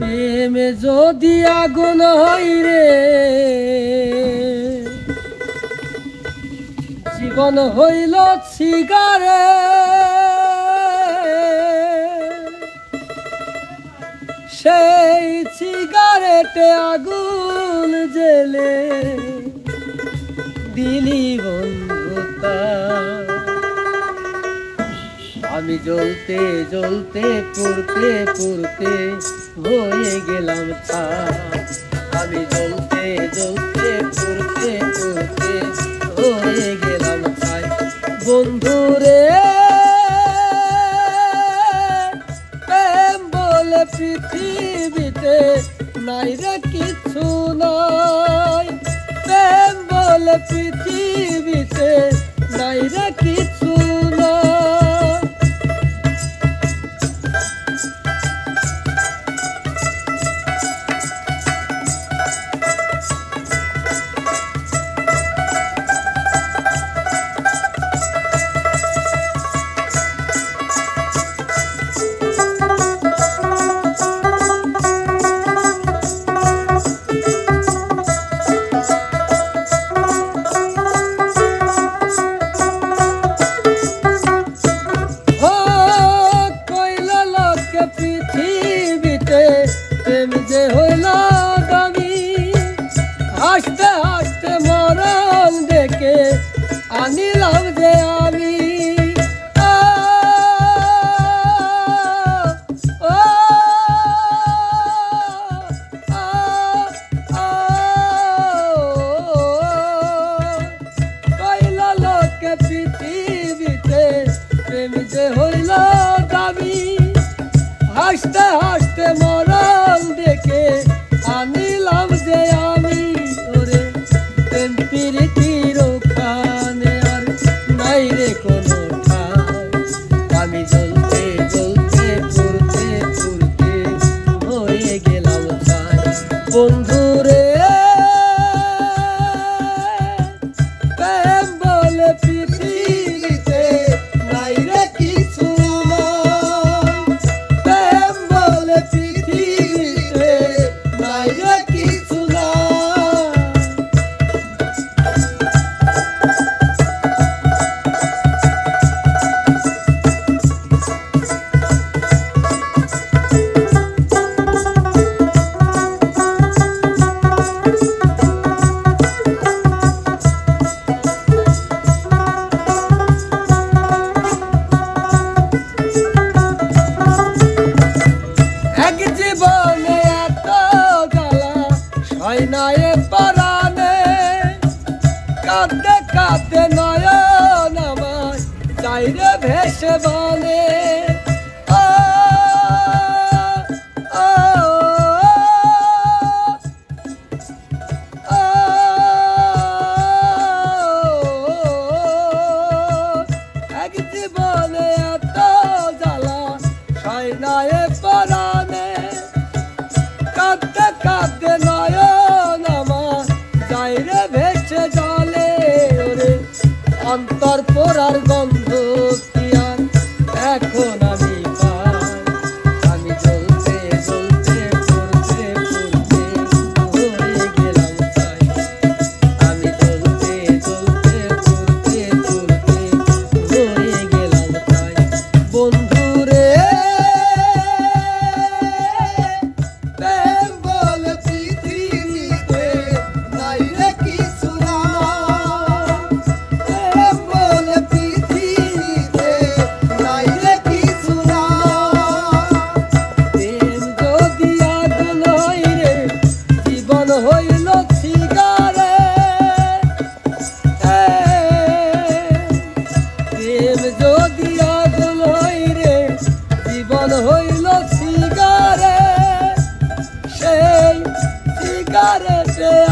প্রেমে যদি আগুন হই রে, জীবন হইল সিগারে। সেই সিগারেটে আগুন জেলে দিলি বন্ধুতা আমি জ্বলতে জ্বলতে, পড়তে পড়তে হয়ে গেলাম আমি জ্বলতে জ্বলতে পুরতে পুরতে হয়ে গেলাম তাই। বন্ধুরে প্রেম বলে পৃথিবীতে নাই রে কিছু নাই। প্রেম বলে পৃথিবীতে প্রেম যে হইল দামি, হাসতে হাসতে মরণ ডেকে আনিলাম যে আমি। পৃথিবীতে প্রেম যে হইল দামি Mami's a হয় না এ পরাণে কাঁদতে কাঁদতে নয়ন আমায় চাইরে ভেসে বলে Cadê nós? Cara,